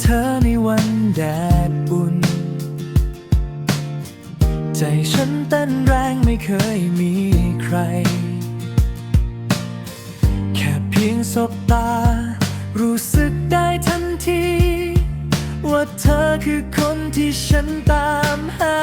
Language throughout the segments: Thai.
เธอในวันแดดบุญ ใจฉันเต้นแรงไม่เคยมีใคร แค่เพียงสบตา รู้สึกได้ทันที ว่าเธอคือคนที่ฉันตามหา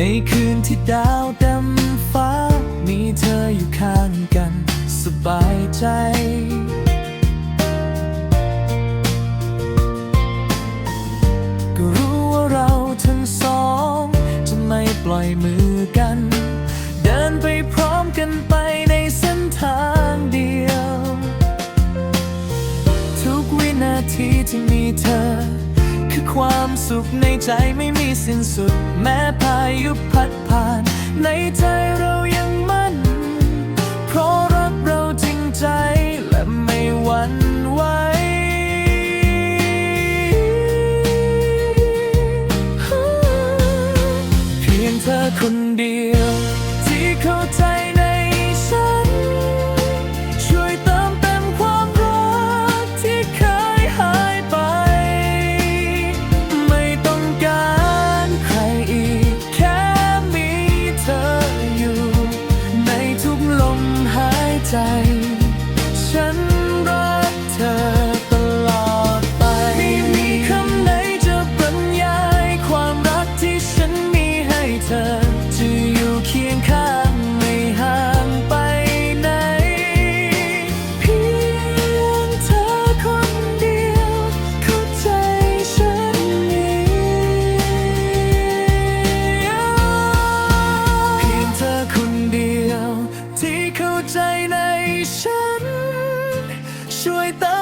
ในคืนที่ดาวเต็มฟ้า มีเธออยู่ข้างกันสบายใจ ก็รู้ว่าเราทั้งสอง จะไม่ปล่อยมือกัน เดินไปพร้อมกันไปในเส้นทางเดียว ทุกวินาทีที่มีเธอ ความสุขในใจไม่มีสิ้นสุด แม้พายุพัดผ่าน ในใจเรายังมั่น เพราะรักเราจริงใจและไม่หวั่นไหวเพียงเธอคนเดียว 什么？ ช่วยเติ